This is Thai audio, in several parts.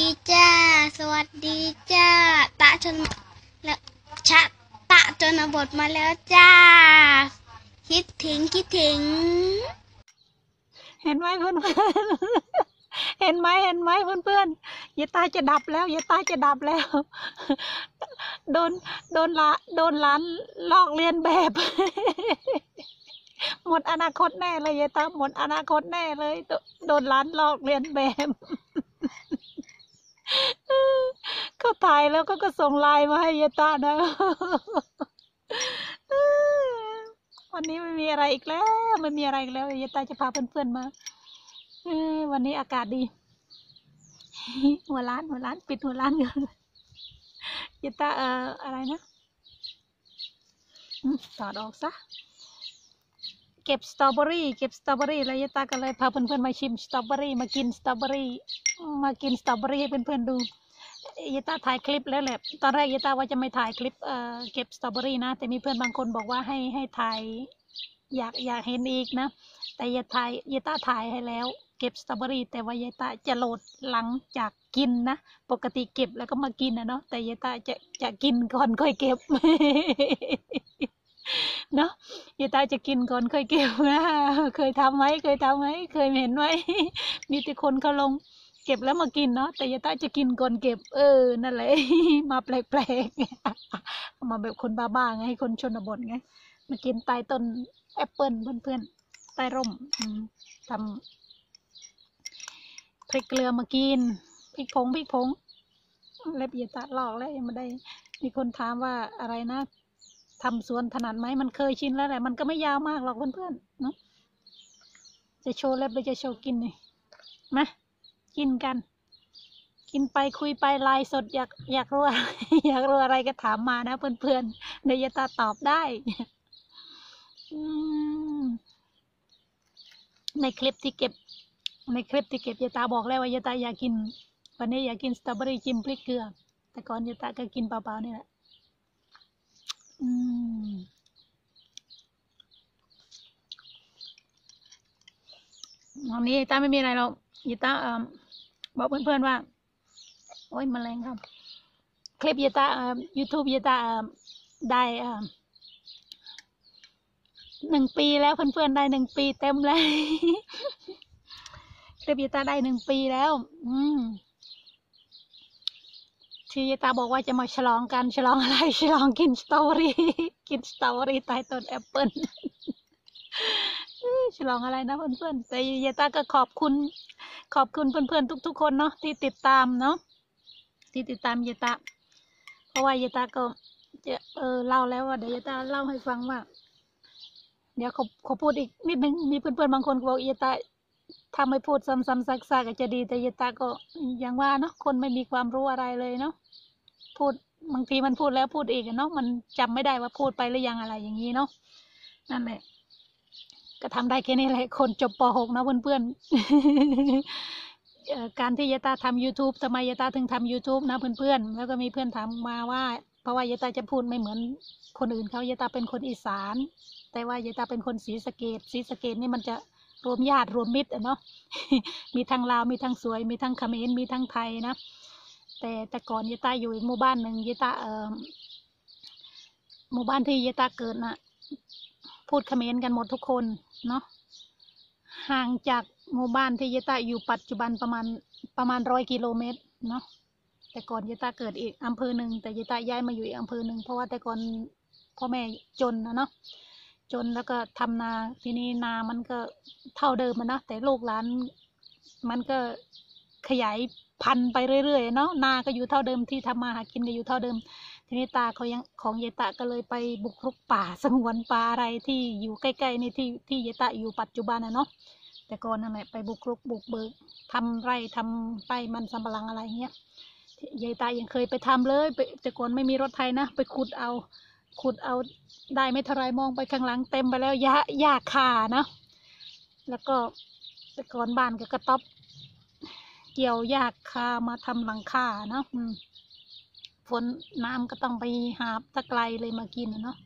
ดีจ้า สวัสดีจ้า ตะชนและชะตะจนบทมาแล้วจ้า คิดถึงคิดถึง เห็นไหมเพื่อนเพื่อนเห็นไหมเห็นไหมเพื่อนเพื่อนยายตาจะดับแล้วยายตาจะดับแล้ว โดนโดนละโดนล้านลอกเลียนแบบ หมดอนาคตแน่เลยยายตาหมดอนาคตแน่เลย โดนล้านลอกเลียนแบบ เขาถ่ายแล้วก็ก็ส่งไลน์มาให้ยายตานะวันนี้ไม่มีอะไรอีกแล้ว ไม่มีอะไรอีกแล้วยายตาจะพาเพื่อนๆมาวันนี้อากาศดี หัวร้านหัวร้านปิดหัวร้านก่อนยายตาเอ่ออะไรนะอืมถอดออกซะ เก็บสตรอเบอรี่เก็บสตรอเบอรี่แล้วยายตาก็เลยพาเพื่อนๆมาชิมสตรอเบอรี่มากินสตรอเบอรี่มากินสตรอเบอรี่ให้เพื่อนๆดูยายตาถ่ายคลิปแล้วแหละตอนแรกยายตาว่าจะไม่ถ่ายคลิปเอ่อเก็บสตรอเบอรี่นะ แต่มีเพื่อนบางคนบอกว่าให้ให้ถ่ายอยากอยากเห็นอีกนะ แต่ยายถ่ายยายตาถ่ายให้แล้ว เก็บสตรอเบอรี่แต่ว่ายายตาจะโหลดหลังจากกินนะ ปกติเก็บแล้วก็มากินนะเนาะแต่ยายตาจะจะกินก่อนค่อยเก็บ เนาะยายตาจะกินก่อนเคยเก็บนะเคยทำไหมเคยทำไหมเคยเห็นไหมมีแต่คนเขาลงเก็บแล้วมากินเนาะแต่ยายตาจะกินก่อนเก็บ เออนั่นแหละมาแปลกๆมาแบบคนบ้าๆไงคนชนบทไงมากินใต้ต้นแอปเปิลเพื่อนๆใต้ร่มทำพริกเกลือมากินพริกผงพริกผงเล็บยียดตาลอกแล้วยังไม่ได้ มีคนถามว่าอะไรนะ ทำสวนถนัดไหมมันเคยชินแล้วแหละมันก็ไม่ยาวมากหรอกเพื่อนๆเนาะจะโชว์เล็บหรือจะโชว์กินนี่มากินกัน กินไปคุยไปไลน์สดอยากอยากรู้อะไรอยากรู้อะไรก็ถามมานะเพื่อนๆเดี๋ยวยตาตอบได้ในคลิปที่เก็บ ในคลิปที่เก็บยายตาบอกแล้วว่ายายตาอยากกิน วันนี้อยากกินสตรอเบอรี่จิ้มพริกเกลือ แต่ก่อนยายตาก็กินเปล่าๆนี่แหละ อืมวันนี้ยายตาไม่มีอะไรหรอกยายตาเอ่อบอกเพื่อนๆว่า โอ้ยแมลงครับ คลิปยายตาเอ่อยูทูบยายตาเอ่อได้เอ่อหนึ่งปีแล้วเพื่อนๆได้หนึ่งปีเต็มเลยคลิปยายตาได้หนึ่งปีแล้ว อืม ที่ยายตาบอกว่าจะมาฉลองกันฉลองอะไรฉลองกินสตรอเบอรี่กินสตรอเบอรี่ใต้ต้นแอปเปิลอื้อฉลองอะไรนะเพื่อนๆแต่ยายตาก็ขอบคุณ ขอบคุณเพื่อนๆทุก ๆ คนเนาะที่ติดตามเนาะที่ติดตามยายตาเพราะว่ายายตาก็จะเออเล่าแล้วว่าเดี๋ยวยายตาเล่าให้ฟังว่า เดี๋ยวเขาเขาพูดอีกนิดนึงมีเพื่อนๆบางคนบอกเยตา ทำให้พูดซ้ำๆซากๆก็จะดีแต่เยตาก็อย่างว่าเนาะคนไม่มีความรู้อะไรเลยเนาะพูดบางทีมันพูดแล้วพูดอีกเนาะมันจำไม่ได้ว่าพูดไปหรือยังอะไรอย่างนี้เนาะนั่นแหละ ก็ทำได้แค่นี้แหละคนจบป .6 นะเพื่อนๆการที่ยายตาทำ YouTube ทำไมยายตาถึงทำ YouTube นะเพื่อนๆแล้วก็มีเพื่อนถามมาว่า เพราะว่ายายตาจะพูดไม่เหมือนคนอื่นเขายายตาเป็นคนอีสาน แต่ว่ายายตาเป็นคนศรีสะเกดศรีสะเกดนี่มันจะ รวมญาติรวมมิตรอะเนาะมีทั้งลาวมีทั้งสวย มีทั้งเขมรมีทั้งไทยนะ แต่แต่ก่อนยายตาอยู่อีกหมู่บ้านหนึ่งยายตาเอ่อหมู่บ้านที่ยายตาเกิดน่ะพูดเขมรกันหมดทุกคนเนาะห่างจากหมู่บ้านที่ยายตาอยู่ปัจจุบันประมาณประมาณร้อยกิโลเมตรเนาะแต่ก่อนยายตาเกิดอีกอำเภอหนึ่งแต่ยายตาย้ายมาอยู่อีกอำเภอหนึ่งเพราะว่าแต่ก่อนพ่อแม่จนนะเนาะ จนแล้วก็ทำนาทีนี้นามันก็เท่าเดิมอะนะแต่ลูกหลานมันก็ขยายพันไปเรื่อยๆเนาะนาก็อยู่เท่าเดิมที่ทำมาหากินก็อยู่เท่าเดิม ทีนี้ตาเขายังของเยตะก็เลยไปบุกรุกป่าสงวนป่าอะไรที่อยู่ใกล้ๆในที่ที่เยตะอยู่ปัจจุบันนะเนาะแต่ก่อนนั่นแหละไปบุกรุกบุกเบิกทำไร่ทำไร่มันสำปะหลังอะไรเงี้ยยายตายังเคยไปทำเลยไปแต่ก่อนไม่มีรถไถนะ ไปขุดเอา ขุดเอาได้ไม่เท่าไรมองไปข้างหลังเต็มไปแล้วยะยาหญ้าคานะ แล้วก็แต่ก่อนบ้านก็กระต๊อบ เกี่ยวยาคามาทำหลังคาเนาะฝนน้ำก็ต้องไปหาตะไกลเลยมากินนะเนาะ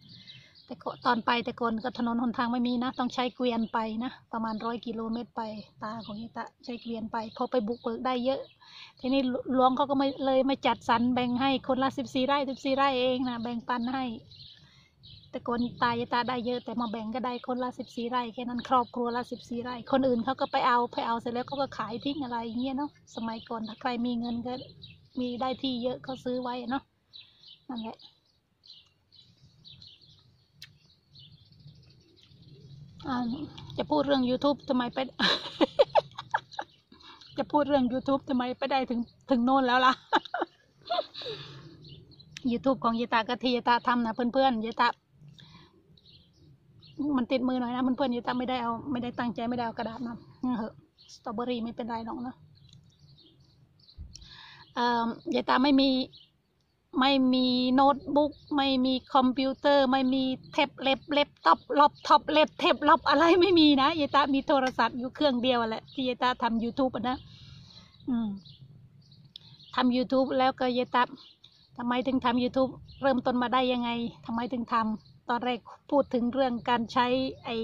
แต่ก่อนตอนไปแต่ก่อนก็ถนนหนทางไม่มีนะ ต้องใช้เกวียนไปนะ ประมาณร้อยกิโลเมตรไป ตาของยายตะใช้เกวียนไป พอไปบุกเบิกได้เยอะ ทีนี้หลวงเขาก็ไม่เลยไม่จัดสรรแบ่งให้คนละสิบสี่ไร่สิบสี่ไร่เองนะแบ่งปันให้ แต่ก่อนตายตาได้เยอะ แต่มาแบ่งก็ได้คนละสิบสี่ไร่แค่นั้นครอบครัวละสิบสี่ไร่ คนอื่นเขาก็ไปเอาไปเอาเสร็จแล้วเขาก็ขายทิ้งอะไรเงี้ยเนาะสมัยก่อนถ้าใครมีเงินก็มีได้ที่เยอะเขาซื้อไว้เนาะนั่นแหละ อ่า จะพูดเรื่อง YouTube ทำไมไป จะพูดเรื่อง YouTube ทำไมไปได้ถึงถึงโน่นแล้วล่ะ YouTube ของยายตากะทียายตาทำนะเพื่อนๆยายตามันติดมือหน่อยนะเพื่อนๆยายตาไม่ได้เอาไม่ได้ตั้งใจไม่ได้เอากระดาษมาเหอะสตรอเบอรี่ไม่เป็นไรหรอกนะเอ่อยายตาไม่มี ไม่มีโน้ตบุ๊กไม่มีคอมพิวเตอร์ ไม่มีแท็บเล็บเล็บท็อปล็อปท็อปเล็บเท็บล็อปอะไรไม่มีนะเยตามีโทรศัพท์อยู่เครื่องเดียวแหละที่เยตาทำยูทูบนะอืมทำ YouTube แล้วก็เยตาทำไมถึงทำ YouTube เริ่มต้นมาได้ยังไงทำไมถึงทำ ตอนแรกพูดถึงเรื่องการใช้ไอ้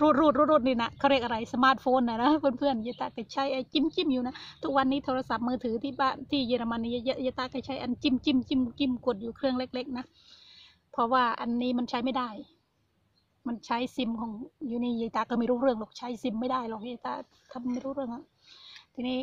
รูดรูดรูดรูดนี่นะเขาเรียกอะไรสมาร์ทโฟนนะนะเพื่อนๆยายตาก็ใช้ไอ้จิ้มจิ้มอยู่นะ ทุกวันนี้โทรศัพท์มือถือที่บ้านที่เยอรมันนี่ยายตาก็ใช้อันจิ้มจิ้มจิ้มจิ้มกดอยู่เครื่องเล็ก ๆ นะ เพราะว่าอันนี้มันใช้ไม่ได้ มันใช้ซิมของยูนี่ยายตาก็ไม่รู้เรื่องหรอกใช้ซิมไม่ได้หรอกยายตาทำไม่รู้เรื่องอะทีนี้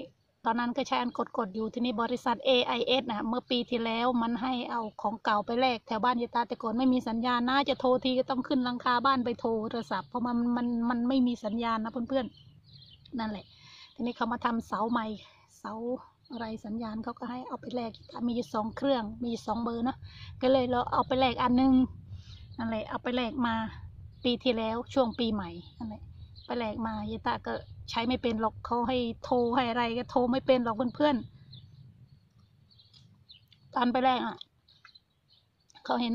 ตอนนั้นก็ใช้อันกดกดๆอยู่ที่นี้บริษัท AIS นะเมื่อปีที่แล้วมันให้เอาของเก่าไปแลกแถวบ้านยายตาแต่ก่อนไม่มีสัญญาณนะจะโทรทีก็ต้องขึ้นลังคาบ้านไปโทรโทรศัพท์เพราะมันมันมันไม่มีสัญญาณนะเพื่อนๆนั่นแหละ ทีนี้เขามาทำเสาใหม่เสาอะไรสัญญาณเขาก็ให้เอาไปแลกมีอยู่สองเครื่องมีสองเบอร์นะก็เลยเราเอาไปแลกอันหนึงนั่นแหละเอาไปแลกมาปีที่แล้วช่วงปีใหม่นั่นแหละ ไปแลกมายายตาก็ใช้ไม่เป็นหรอกเขาให้โทรให้อะไรก็โทรไม่เป็นหรอกเพื่อนๆตอนไปแลกอะเขาเห็น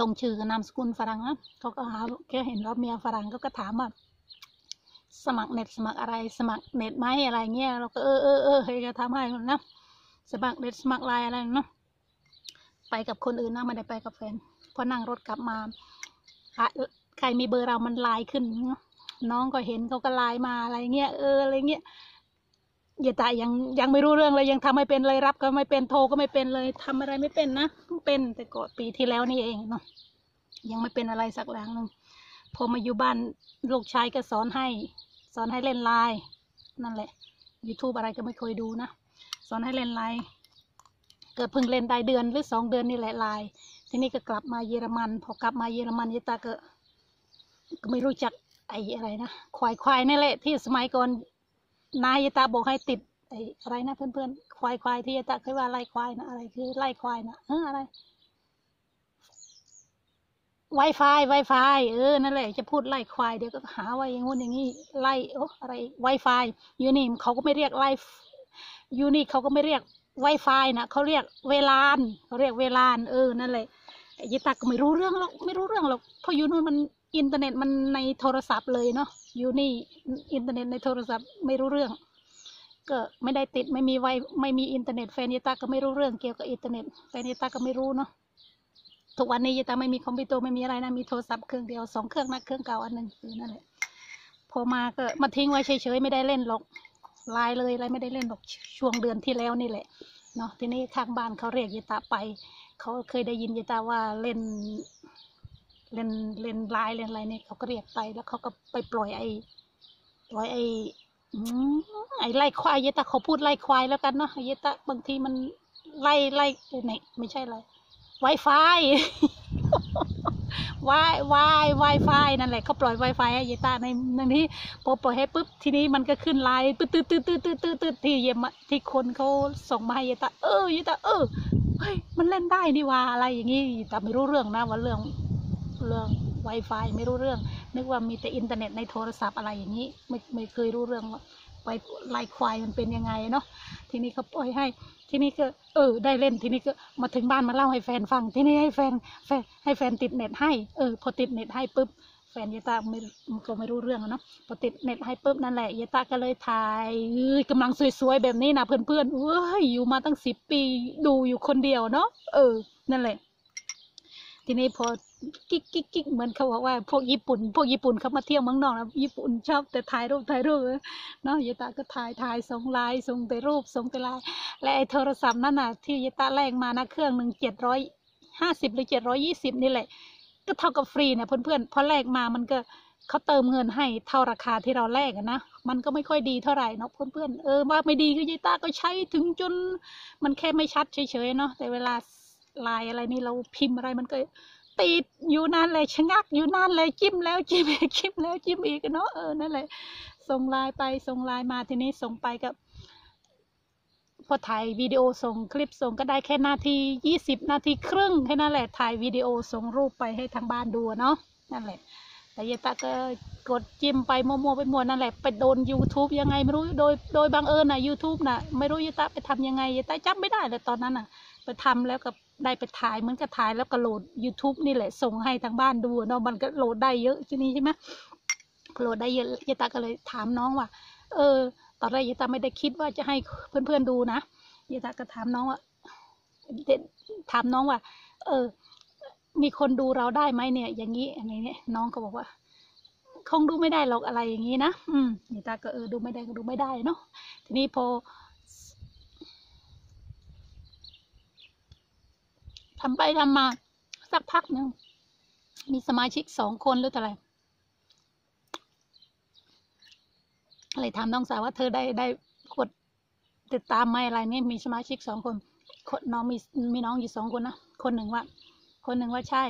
ลงชื่อกับนามสกุลฝรั่งนะเขาก็หาแค่เห็นรอบเมียฝรั่งเขาก็ถามว่าสมัครเน็ตสมัครอะไรสมัครเน็ตไหมอะไรเงี้ยเราก็เออเออเออเฮ้ยก็ทำให้นะสมัครเน็ตสมัครไลน์อะไรเนาะไปกับคนอื่นนะไม่ได้ไปกับแฟนพอนั่งรถกลับมาใครมีเบอร์เรามันไลน์ขึ้นเนาะ น้องก็เห็นเขาก็ไลน์มาอะไรเงี้ยเอออะไรเงี้ยอย่าตายยังยังไม่รู้เรื่องเลยยังทำไม่เป็นเลยรับก็ไม่เป็นโทรก็ไม่เป็นเลยทำอะไรไม่เป็นนะเพิ่งเป็นแต่ก่อนปีที่แล้วนี่เองเนาะยังไม่เป็นอะไรสักอย่างหนึ่งพอมาอยู่บ้านลูกชายก็สอนให้ สอนให้เล่นไลน์นั่นแหละ YouTube อะไรก็ไม่เคยดูนะ สอนให้เล่นไลน์เกิดเพิ่งเล่นได้เดือนหรือสองเดือนนี่แหละไลน์ทีนี้ก็กลับมาเยอรมัน พอกลับมาเยอรมันยายตาก็ไม่รู้จัก ไอ้อะไรนะควายควายนี่แหละที่สมัยก่อนนายตาบอกให้ติดไอ้อะไรนะเพื่อนๆควายควายที่ยายตาเคยว่าไล่ควายนะอะไรคือไล่ควายนะเอออะไร Wi-Fi Wi-Fi เออ นั่นแหละ จะพูดไล่ควายเดี๋ยวก็หาว่าอย่างงู้นอย่างงี้ไล่โอ้อะไร Wi-Fi ยูนี่เขาก็ไม่เรียกไล่ยูนี่เขาก็ไม่เรียก Wi-Fi นะเขาเรียกเวลานเขาเรียกเวลาน เออ นั่นแหละไอ้ยิตาก็ไม่รู้เรื่องหรอกไม่รู้เรื่องหรอกเพราะยูนู่นมัน อินเทอร์เน็ตมันในโทรศัพท์เลยเนาะอยู่นี่อินเทอร์เน็ตในโทรศัพท์ไม่รู้เรื่อง ก็ไม่ได้ติดไม่มีไวไม่มีอินเทอร์เน็ตแฟนยิตาก็ไม่รู้เรื่องเกี่ยวกับอินเทอร์เน็ตแฟนยิตาก็ไม่รู้เนาะทุกวันนี้ยายตาไม่มีคอมพิวเตอร์ไม่มีอะไรนะมีโทรศัพท์เครื่องเดียวสองเครื่องนะเครื่องเก่าอันหนึ่งคือนั่นแหละพอมาก็มาทิ้งไว้เฉยๆไม่ได้เล่นหรอกไลน์เลยอะไรไม่ได้เล่นหรอกช่วงเดือนที่แล้วนี่แหละเนาะทีนี้ข้างบ้านเขาเรียกยายตาไปเขาเคยได้ยินยายตาว่าเล่น เล่นเล่นไลน์เล่นอะไรเนี่ยเขาก็เรียกไปแล้วเขาก็ไปปล่อยไอ้ปล่อยไอ้ไอ้ไล่ควายยายตาเขาพูดไล่ควายแล้วกันเนาะยายตาบางทีมันไล่ไล่เอ้ยไหนไม่ใช่อะไร Wi-Fi วายวายวายไฟนั่นแหละเขาปล่อย Wi-Fi ให้ยายตาในในนี้พอปล่อยให้ปุ๊บทีนี้มันก็ขึ้นไลน์ตืดตืดตืดตืดตืดตืดตืดที่เยี่ยมที่คนเขาส่งมาให้ยายตาเออยายตาเออเฮ้ยมันเล่นได้นี่ว่าอะไรอย่างงี้แต่ไม่รู้เรื่องนะว่าเรื่อง เรื่อง Wi-Fi ไม่รู้เรื่อง นึกว่ามีแต่อินเทอร์เน็ตในโทรศัพท์อะไรอย่างนี้ ไม่ไม่เคยรู้เรื่องว่าไวไลน์ควายมันเป็นยังไงเนาะทีนี้เขาปล่อยให้ ทีนี้ก็เออ ได้เล่นทีนี้ก็มาถึงบ้านมาเล่าให้แฟนฟัง ทีนี้ให้แฟนแฟนให้แฟนติดเน็ตให้เออพอติดเน็ตให้ปุ๊บแฟนยายตาไม่ก็ไม่รู้เรื่องเนาะพอติดเน็ตให้ปุ๊บนั่นแหละยายตาก็เลยถ่ายกำลังสวยๆแบบนี้นะเพื่อนๆเว้ยอยู่มาตั้งสิบปีดูอยู่คนเดียวเนาะเออนั่นแหละ ทีนี้พอกิ๊กกิ๊กกิ๊กเหมือนเขาบอกว่าพวกญี่ปุ่น พวกญี่ปุ่นเขามาเที่ยวเมืองนอกนะญี่ปุ่นชอบแต่ถ่ายรูปถ่ายรูปเนาะยตาก็ถ่ายถ่ายส่งไลน์ส่งแต่รูปส่งแต่ไลน์และไอ้โทรศัพท์นั่นน่ะที่ยตาแลกมานะเครื่องหนึ่งเจ็ดร้อยห้าสิบหรือเจ็ดร้อยยี่สิบนี่แหละ ก็เท่ากับฟรีเนี่ยเพื่อนๆพอแลกมามันก็เขาเติมเงินให้เท่าราคาที่เราแลกนะ มันก็ไม่ค่อยดีเท่าไหร่เนาะเพื่อนๆเออว่าไม่ดีก็ยายตาก็ใช้ถึงจนมันแค่ไม่ชัดเฉยๆเนาะแต่เวลา ไลน์อะไรนี่เราพิมพ์อะไรมันก็ติดอยู่นั่นเลยชะงักอยู่นั่นเลยจิ้มแล้วจิ้มอีกจิ้มแล้วจิ้มอีกเนาะเออนั่นแหละส่งไลน์ไปส่งไลน์มาทีนี้ส่งไปกับพอถ่ายวิดีโอส่งคลิปส่งก็ได้แค่นาทียี่สิบนาทีครึ่งแค่นั้นแหละถ่ายวิดีโอส่งรูปไปให้ทางบ้านดูเนาะนั่นแหละ แต่ยายตาก็กดจิ้มไปมัวๆไปมัวนั่นแหละไปโดน YouTube ยังไงไม่รู้โดยโดยบังเอิญน่ะ YouTube น่ะไม่รู้ยายตาไปทำยังไงยายตาจำไม่ได้เลยตอนนั้นน่ะ ไปทำแล้วก็ ได้ไปถ่ายเหมือนกับถ่ายแล้วก็โหลด YouTube นี่แหละส่งให้ทางบ้านดูเนาะมันก็โหลดได้เยอะที่นี้ใช่ไหมโหลดได้เยอะยายตาก็เลยถามน้องว่า เออ ตอนแรกยายตาไม่ได้คิดว่าจะให้เพื่อนๆดูนะยายตาก็ถามน้องว่าเด็ดถามน้องว่า เออ มีคนดูเราได้ไหมเนี่ย อย่างนี้อะไรเนี่ยน้องก็บอกว่าคงดูไม่ได้หรอกอะไรอย่างนี้นะ อืมยายตาก็เออดูไม่ได้ก็ดูไม่ได้เนาะทีนี้พอ ทำไปทำมา สักพักหนึ่งมีสมาชิกสองคนหรือเท่าไร่เลยถามน้องสาวว่าเธอได้ได้กดติดตามไหมอะไรนี่มีสมาชิกสองคนคนน้องมีมีน้องอยู่สองคนนะคนหนึ่งว่า คนหนึ่งว่าใช่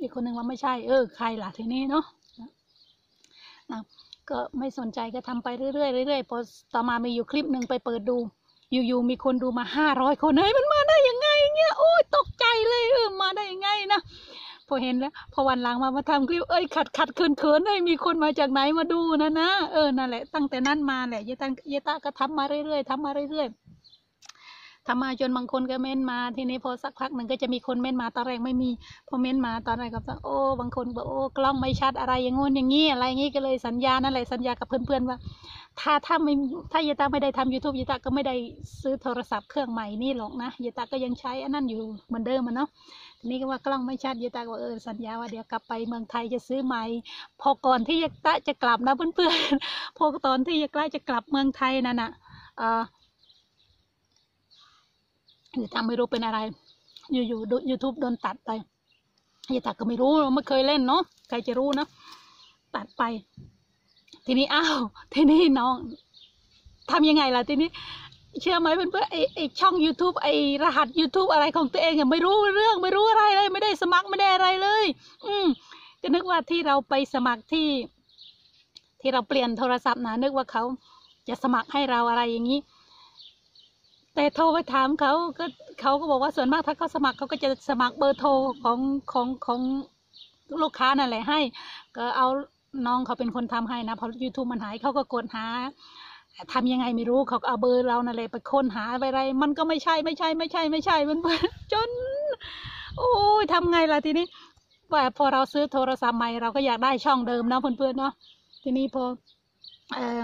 อีกคนหนึ่งว่าไม่ใช่ เออ ใครล่ะทีนี้เนาะนะก็ไม่สนใจก็ทำไปเรื่อยๆเรื่อยๆพอต่อมามีอยู่คลิปหนึ่งไปเปิดดู อยู่ๆมีคนดูมาห้าร้อยคนเฮ้ยมันมา ได้ยังไงเงี้ยโอ้ยตกใจเลยเออมาได้ยังไงนะพอเห็นแล้ว พอวันหลังมามาทำคลิปเอ้ยขัดขัดเขินเขินเลยมีคนมาจากไหนมาดูนะนะเออนั่นแหละตั้งแต่นั้นมาแหละยายตันยายตาก็ทำมาเรื่อยๆทำมาเรื่อยๆ ทำมาจนบางคนก็เม้นมา ทีนี้พอสักพักหนึ่งก็จะมีคนเม้นมาตอนแรกไม่มี พอเม้นมาตอนแรกก็โอ้บางคนบอกโอ้กล้องไม่ชัดอะไรอย่างงู้นอย่างงี้อะไรอย่างงี้ก็เลยสัญญานั่นแหละสัญญากับเพื่อนๆว่า ถ้าถ้าไม่ถ้ายาตาไม่ได้ทำ YouTube ยาตาก็ไม่ได้ซื้อโทรศัพท์เครื่องใหม่นี่หรอกนะยาตาก็ยังใช้อันนั้นอยู่เหมือนเดิมมันเนาะทีนี้ก็ว่ากล้องไม่ชัดยาตาก็บอกเออสัญญาว่าเดี๋ยวกลับไปเมืองไทยจะซื้อใหม่ พอก่อนที่ยาตาจะกลับนะเพื่อนๆพอตอนที่ยายใกล้จะกลับเมืองไทยนั่นน่ะเออ หรือทำไม่รู้เป็นอะไร อยู่ๆยูทูบโดนตัดไปยายตักก็ไม่รู้ไม่เคยเล่นเนาะใครจะรู้นะตัดไป ทีนี้อ้าวทีนี้น้องทำยังไงล่ะทีนี้เชื่อไหมเพื่อนๆไอไอช่อง YouTube ไอรหัส YouTube อะไรของตัวเองอะไม่รู้เรื่องไม่รู้อะไรเลย ไม่ได้สมัครไม่ได้อะไรเลย อืมก็นึกว่าที่เราไปสมัครที่ ที่เราเปลี่ยนโทรศัพท์นะนึกว่าเขาจะสมัครให้เราอะไรอย่างนี้ แต่โทรไปถามเขาก็เขาก็บอกว่าส่วนมากถ้าเขาสมัครเขาก็จะสมัครเบอร์โทรของของของลูกค้านั่นแหละให้ ก็เอาน้องเขาเป็นคนทำให้นะพอ YouTube มันหายเขาก็กดหาทำยังไงไม่รู้เขาเอาเบอร์เรานั่นแหละไปค้นหาไปอะไร มันก็ไม่ใช่ไม่ใช่ไม่ใช่ไม่ใช่มันจน โอ้ยทำไงล่ะทีนี้ว่าพอเราซื้อโทรศัพท์ใหม่เราก็อยากได้ช่องเดิมนะเพื่อนๆเนาะทีนี้พอเออ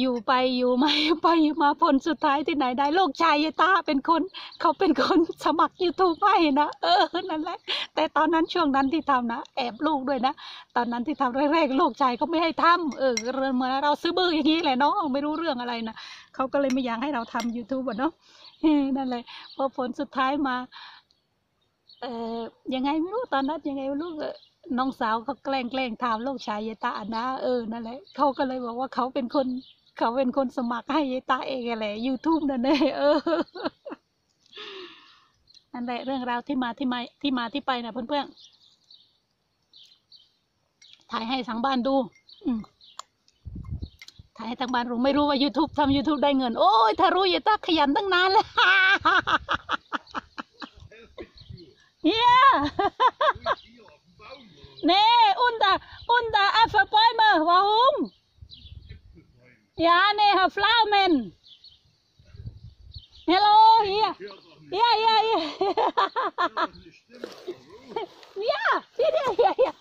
อยู่ไปอยู่มาไปอยู่มาผลสุดท้ายที่ไหนได้ลูกชายยายตาเป็นคน เขาเป็นคนสมัครยูทูบให้นะเออนั่นแหละ แต่ตอนนั้นช่วงนั้นที่ทำนะแอบลูกด้วยนะ ตอนนั้นที่ทำแรกๆลูกชายเขาไม่ให้ทำเออเรื่องเหมื่อนเราซื้อเบอร์อย่างนี้แหละเนาะไม่รู้เรื่องอะไรนะเขาก็เลยไม่อยากให้เราทำ YouTube อะเนาะนั่นแหละพอผลสุดท้ายมาเออยังไงไม่รู้ตอนนั้นยังไงไม่รู้เออน้องสาวเขาแกล้งแกล้งถามลูกชายยายตานะเออนั่นแหละเขาก็เลยบอกว่าเขาเป็นคน เขาเป็นคนสมัครให้ยายตาเองแหละ YouTube นั่นเองเออนั่นแหละเรื่องราวที่มาที่มาที่มาที่ไปนะเพื่อนๆถ่ายให้ทางบ้านดูถ่ายให้ทางบ้านรู้ไม่รู้ว่า YouTube ทำ YouTube ได้เงิน โอ้ยถ้ารู้ยายตาขยันตั้งนานแล้วเฮีย Nee, unter, unter Apfelbäume. Warum? Ja, nee, Herr Pflaumen. Hallo, hier. Ja, ja, ja. Ja, hier, hier, hier, hier.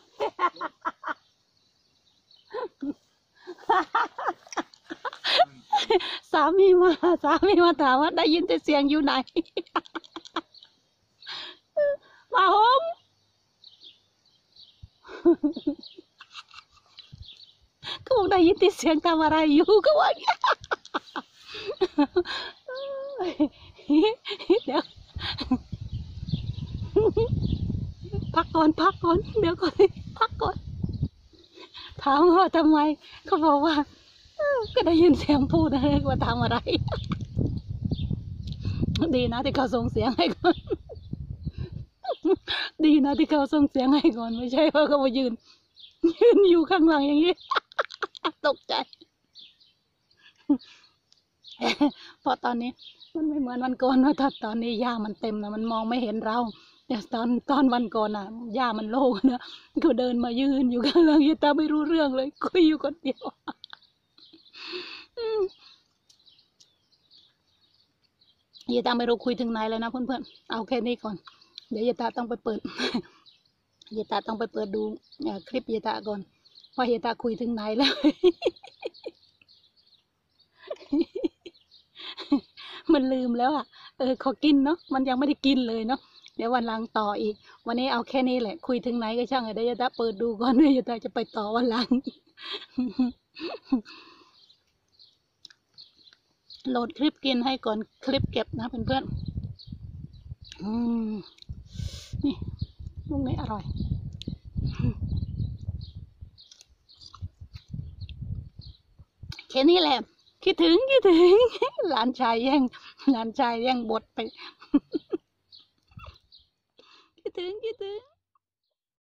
สามีมาสามีมาถามว่าได้ยินแต่เสียงอยู่ไหน Warum? ก็บอกได้ยิน ติดเสียงทำอะไรอยู่ก็ว่าอย่างเดี๋ยวพักก่อนพักก่อนเดี๋ยวก่อนพักก่อนถามว่าทำไมเขาบอกว่าก็ได้ยินเสียงพูดนะว่าทำอะไร ดีนะที่เขาส่งเสียงให้ก่อน ดีนะที่เขาส่งเสียงให้ก่อนไม่ใช่ว่าเขามายืนยืนอยู่ข้างหลังอย่างนี้ ตกใจ เพราะตอนนี้ มันไม่เหมือนวันก่อนว่าถ้าตอนนี้หญ้ามันเต็มนะมันมองไม่เห็นเราแต่ตอนตอนวันก่อนน่ะหญ้ามันโล่งนะก็เดินมายืนอยู่ข้างหลังยีตาไม่รู้เรื่องเลยคุยอยู่คนเดียวอืมยีตาไม่รู้คุยถึงไหนเลยนะเพื่อนๆเอาแค่นี้ก่อน เดี๋ยวยีตาต้องไปเปิดยีตาต้องไปเปิดดูคลิปยีตาก่อน ว่ายีตาคุยถึงไหนแล้วมันลืมแล้วอะ เออขอกินเนาะ มันยังไม่ได้กินเลยเนาะ เดี๋ยววันหลังต่ออีก วันนี้เอาแค่นี้แหละ คุยถึงไหนก็ช่างเดี๋ยวยาตาเปิดดูก่อนเดี๋ยวยาตาจะไปต่อวันหลัง โหลดคลิปกินให้ก่อนคลิปเก็บนะเพื่อนๆ อืม นี่ลูกนี้อร่อย ค่นี้แหละ คิดถึงคิดถึงหลานชายแย่งหลานชายแย่งบทไป คิดถึงคิดถึง